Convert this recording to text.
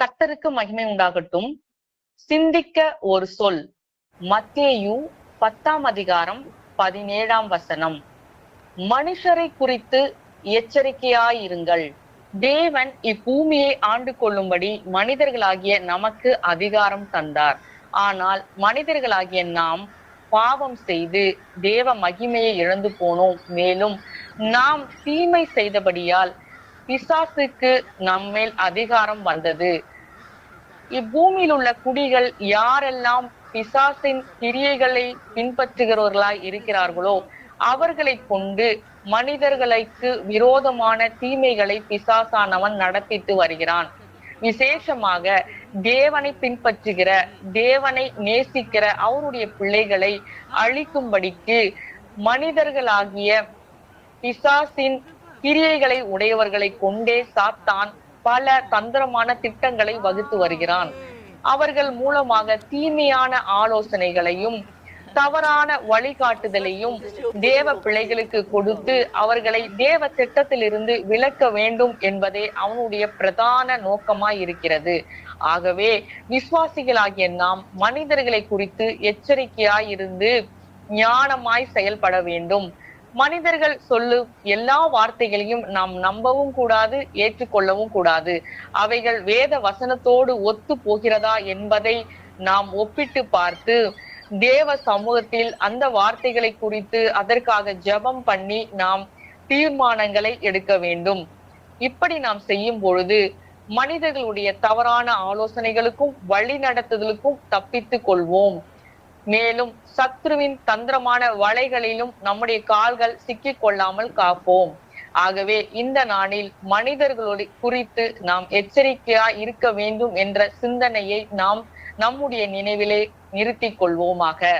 கத்தருக்கு மகிமை உண்டாகட்டும். சிந்திக்க ஒரு சொல். மத்தேயு பத்தாம் அதிகாரம் பதினேழாம் வசனம். மனுஷரை குறித்து எச்சரிக்கையாயிருங்கள். தேவன் இப்பூமியை ஆண்டு கொள்ளும்படி மனிதர்களாகிய நமக்கு அதிகாரம் தந்தார். ஆனால் மனிதர்களாகிய நாம் பாவம் செய்து தேவ மகிமையை இழந்து போனோம். மேலும் நாம் தீமை செய்தபடியால் பிசாசுக்கு நம்மேல் அதிகாரம் வந்தது. இப்பூமியில் உள்ள குடிகள் யாரெல்லாம் பிசாசின் கிரியைகளை பின்பற்றுகிறவர்களாய் இருக்கிறார்களோ அவர்களை கொண்டு மனிதர்களுக்கு விரோதமான தீமைகளை பிசாசானவன் நடத்திட்டு வருகிறான். விசேஷமாக தேவனை பின்பற்றுகிற தேவனை நேசிக்கிற அவருடைய பிள்ளைகளை அழிக்கும்படிக்கு மனிதர்களாகிய பிசாசின் கிரியைகளை உடையவர்களை கொண்டே சாத்தான் பல தந்திரமான திட்டங்களை வகுத்து வருகிறான். அவர்கள் மூலமாக தீமையான ஆலோசனைகளையும் தவறான வழிகாட்டுதலையும் தேவ பிள்ளைகளுக்கு கொடுத்து அவர்களை தேவ திட்டத்திலிருந்து விலக்க வேண்டும் என்பதே அவனுடைய பிரதான நோக்கமாய் இருக்கிறது ஆகவே விசுவாசிகளாகிய நாம் மனிதர்களை குறித்து எச்சரிக்கையாய் இருந்து ஞானமாய் செயல்பட வேண்டும். மனிதர்கள் சொல்லும் எல்லா வார்த்தைகளையும் நாம் நம்பவும் கூடாது ஏற்றுக்கொள்ளவும் கூடாது. அவைகள் வேத வசனத்தோடு ஒத்து போகிறதா என்பதை நாம் ஒப்பிட்டு பார்த்து தேவ சமூகத்தில் அந்த வார்த்தைகளை குறித்து அதற்காக ஜெபம் பண்ணி நாம் தீர்மானங்களை எடுக்க வேண்டும். இப்படி நாம் செய்யும் பொழுது மனிதர்களுடைய தவறான ஆலோசனைகளுக்கும் வழி நடத்துதலுக்கும் தப்பித்துக் கொள்வோம். மேலும் சத்ருவின் தந்திரமான வலைகளிலும் நம்முடைய கால்கள் சிக்கிக் கொள்ளாமல் காப்போம். ஆகவே இந்த நாளில் மனிதர்களோடு குறித்து நாம் எச்சரிக்கையா இருக்க வேண்டும் என்ற சிந்தனையை நாம் நம்முடைய நினைவிலே நிறுத்திக் கொள்வோமாக.